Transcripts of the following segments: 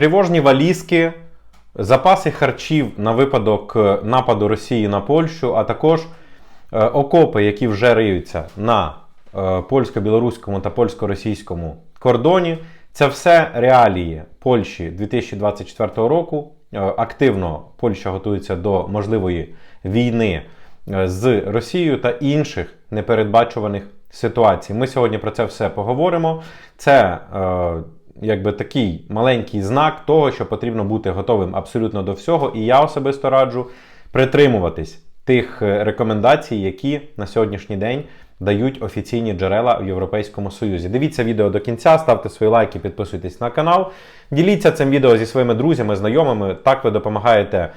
тривожні валізки, запаси харчів на випадок е, нападу Росії на Польщу, а також е, окопи, які вже риються на е, польсько-білоруському та польсько-російському кордоні. Це все реалії Польщі 2024 року. Активно Польща готується до можливої війни з Росією та інших непередбачуваних ситуацій. Ми сьогодні про це все поговоримо. Це е, якби такий маленький знак того, що потрібно бути готовим абсолютно до всього. І я особисто раджу притримуватись тих е, рекомендацій, які на сьогоднішній день дають офіційні джерела в Європейському Союзі. Дивіться відео до кінця, ставте свої лайки, підписуйтесь на канал. Діліться цим відео зі своїми друзями, знайомими. Так ви допомагаєте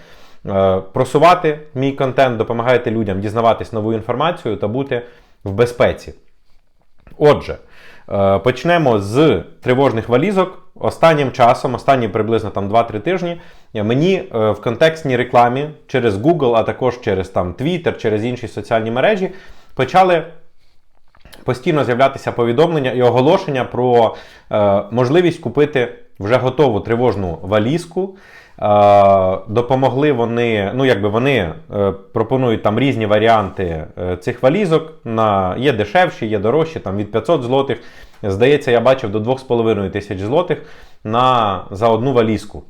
е, просувати мій контент, допомагаєте людям дізнаватись нову інформацію та бути в безпеці. Отже, почнемо з тривожних валізок. Останнім часом, останні приблизно там 2-3 тижні, е, мені е, в контекстній рекламі через Google, а також через там Twitter, через інші соціальні мережі почали постійно з'являтися повідомлення і оголошення про е, можливість купити вже готову тривожну валізку. Допомогли вони, ну якби вони е, пропонують там різні варіанти е, цих валізок. На, є дешевші, є дорожчі, там від 500 злотих. Здається, я бачив до 2,5 тисяч злотих на, за одну валізку.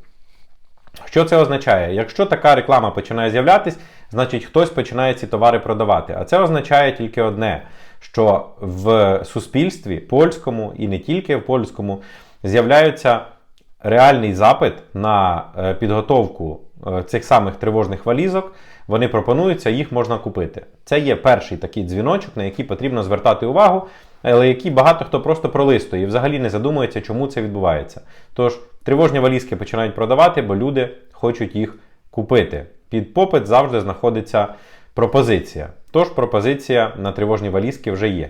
Що це означає? Якщо така реклама починає з'являтись, значить хтось починає ці товари продавати. А це означає тільки одне: що в суспільстві польському і не тільки в польському з'являється реальний запит на е, підготовку е, цих самих тривожних валізок. Вони пропонуються, їх можна купити. Це є перший такий дзвіночок, на який потрібно звертати увагу, але який багато хто просто пролистує і взагалі не задумується, чому це відбувається. Тож тривожні валізки починають продавати, бо люди хочуть їх купити. Під попит завжди знаходиться пропозиція. Тож пропозиція на тривожні валізки вже є.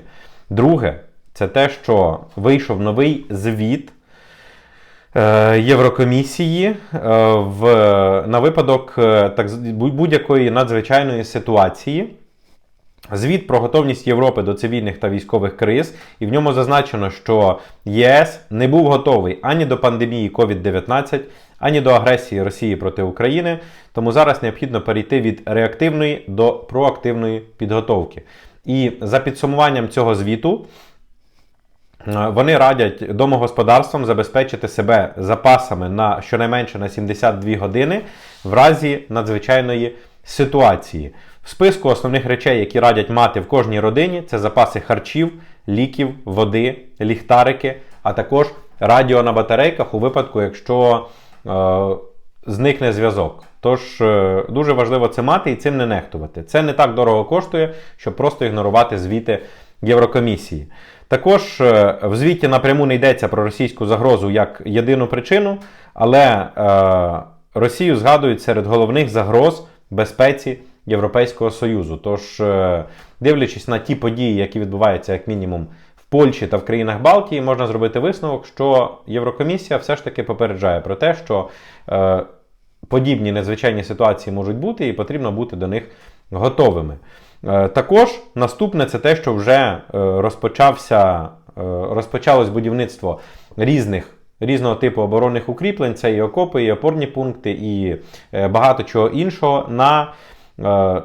Друге, це те, що вийшов новий звіт. Е, Єврокомісії е, в, на випадок е, будь-якої надзвичайної ситуації. Звіт про готовність Європи до цивільних та військових криз, і в ньому зазначено, що ЄС не був готовий ані до пандемії COVID-19, ані до агресії Росії проти України. Тому зараз необхідно перейти від реактивної до проактивної підготовки. І за підсумуванням цього звіту, Вони радять домогосподарствам забезпечити себе запасами на щонайменше на 72 години в разі надзвичайної ситуації. В списку основних речей, які радять мати в кожній родині, це запаси харчів, ліків, води, ліхтарики, а також радіо на батарейках у випадку, якщо е, зникне зв'язок. Тож е, дуже важливо це мати і цим не нехтувати. Це не так дорого коштує, щоб просто ігнорувати звіти Єврокомісії. Також е, в звіті напряму не йдеться про російську загрозу як єдину причину, але е, Росію згадують серед головних загроз безпеці Європейського Союзу. Тож, е, дивлячись на ті події, які відбуваються як мінімум в Польщі та в країнах Балтії, можна зробити висновок, що Єврокомісія все ж таки попереджає про те, що е, подібні надзвичайні ситуації можуть бути, і потрібно бути до них готовими. Е, Також наступне це те, що вже е, розпочався, е, розпочалось будівництво різних. Різного типу оборонних укріплень, це і окопи, і опорні пункти, і багато чого іншого на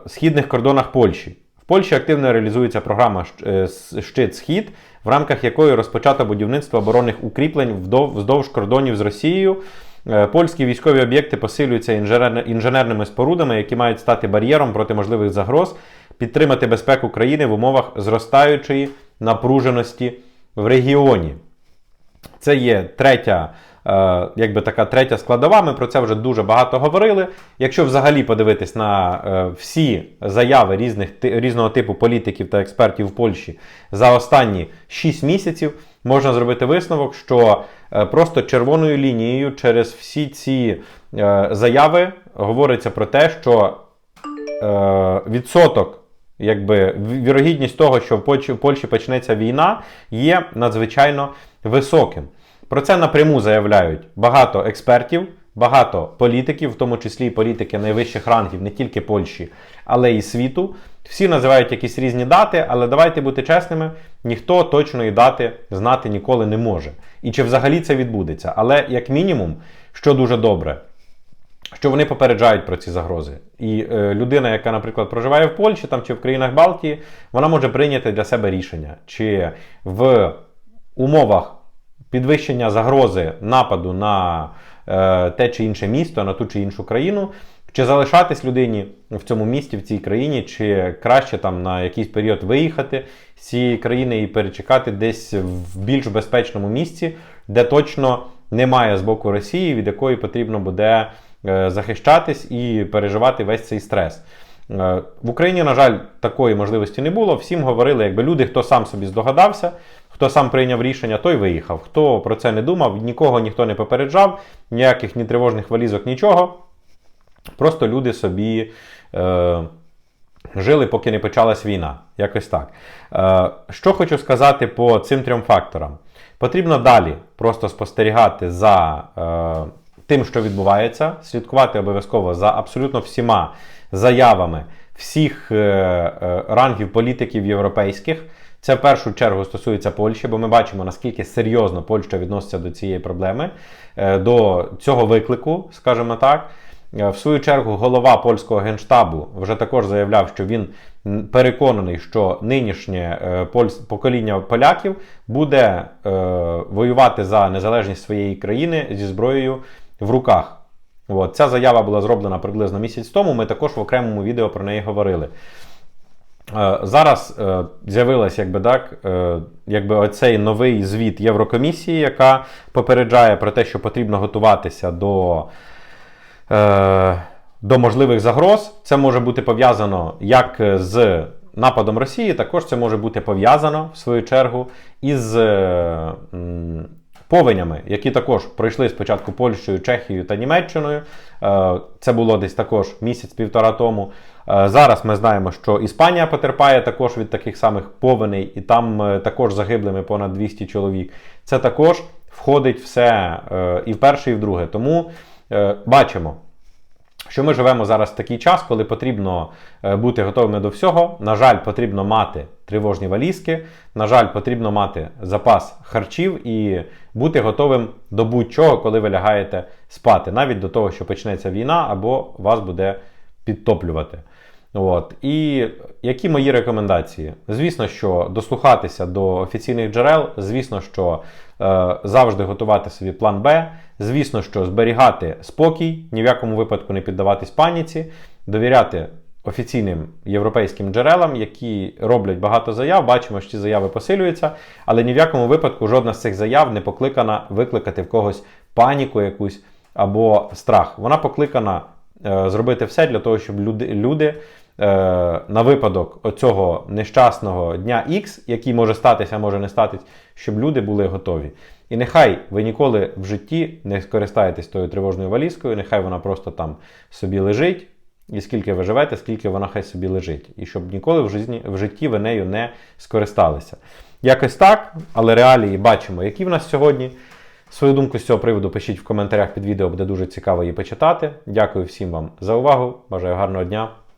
східних кордонах Польщі. В Польщі активно реалізується програма «Щ- е, с- Щит Схід, в рамках якої розпочато будівництво оборонних укріплень вздовж кордонів з Росією. Польські військові об'єкти посилюються інженерними спорудами, які мають стати бар'єром проти можливих загроз, підтримати безпеку країни в умовах зростаючої напруженості в регіоні. Це є третя, е, якби така третя складова. Ми про це вже дуже багато говорили. Якщо взагалі подивитись на е, всі заяви різних, різного типу політиків та експертів в Польщі за останні 6 місяців, можна зробити висновок, що е, просто червоною лінією через всі ці заяви говориться про те, що відсоток, якби вірогідність того, що в Польщі, в Польщі почнеться війна, є надзвичайно високим. Про це напряму заявляють багато експертів, багато політиків, в тому числі і політики найвищих рангів не тільки Польщі, але і світу. Всі називають якісь різні дати, але давайте бути чесними, ніхто точної дати знати ніколи не може. І чи взагалі це відбудеться. Але як мінімум, що дуже добре. Що вони попереджають про ці загрози. І е, людина, яка, наприклад, проживає в Польщі там, чи в країнах Балтії, вона може прийняти для себе рішення, чи в умовах підвищення загрози нападу на е, те чи інше місто, на ту чи іншу країну, чи залишатись людині в цьому місті, в цій країні, чи краще там на якийсь період виїхати з цієї країни і перечекати десь в більш безпечному місці, де точно немає з боку Росії, від якої потрібно буде захищатись і переживати весь цей стрес. Е, В Україні, на жаль, такої можливості не було. Всім говорили, якби люди, хто сам собі здогадався, хто сам прийняв рішення, той виїхав. Хто про це не думав, нікого ніхто не попереджав, ніяких ні тривожних валізок, нічого. Просто люди собі е, жили, поки не почалась війна. Якось так. Е, що хочу сказати по цим трьом факторам. Потрібно далі просто спостерігати за е, тим, що відбувається, слідкувати обов'язково за абсолютно всіма заявами всіх е, е, рангів політиків європейських. Це в першу чергу стосується Польщі, бо ми бачимо, наскільки серйозно Польща відноситься до цієї проблеми, е, до цього виклику, скажімо так. В свою чергу, голова польського генштабу вже також заявляв, що він переконаний, що нинішнє е, покоління поляків буде воювати за незалежність своєї країни зі зброєю в руках. От. Ця заява була зроблена приблизно місяць тому. Ми також в окремому відео про неї говорили. Е, Зараз е, з'явилась якби так, е, якби оцей новий звіт Єврокомісії, яка попереджає про те, що потрібно готуватися до, до можливих загроз. Це може бути пов'язано як з нападом Росії, також це може бути пов'язано в свою чергу із повенями, які також пройшли спочатку Польщею, Чехією та Німеччиною. Е, Це було десь також місяць-півтора тому. Е, Зараз ми знаємо, що Іспанія потерпає також від таких самих повеней, і там е, також загиблими понад 200 чоловік. Це також входить все і в перше, і в друге. Тому бачимо, що ми живемо зараз в такий час, коли потрібно е, бути готовими до всього. На жаль, потрібно мати тривожні валізки. На жаль, потрібно мати запас харчів і бути готовим до будь-чого, коли ви лягаєте спати, навіть до того, що почнеться війна, або вас буде підтоплювати. От. І які мої рекомендації? Звісно, що дослухатися до офіційних джерел, звісно, що е, завжди готувати собі план Б, звісно, що зберігати спокій, ні в якому випадку не піддаватись паніці, довіряти офіційним європейським джерелам, які роблять багато заяв. Бачимо, що ці заяви посилюються, але ні в якому випадку жодна з цих заяв не покликана викликати в когось паніку якусь або страх. Вона покликана е, зробити все для того, щоб люди, люди на випадок оцього нещасного дня X, який може статися, може не статись, щоб люди були готові. І нехай ви ніколи в житті не скористаєтесь тою тривожною валізкою, нехай вона просто там собі лежить. І скільки ви живете, скільки вона хай собі лежить. І щоб ніколи в житті, в житті ви нею не скористалися. Якось так, але реалії бачимо, які в нас сьогодні. Свою думку з цього приводу пишіть в коментарях під відео, буде дуже цікаво її почитати. Дякую всім вам за увагу. Бажаю гарного дня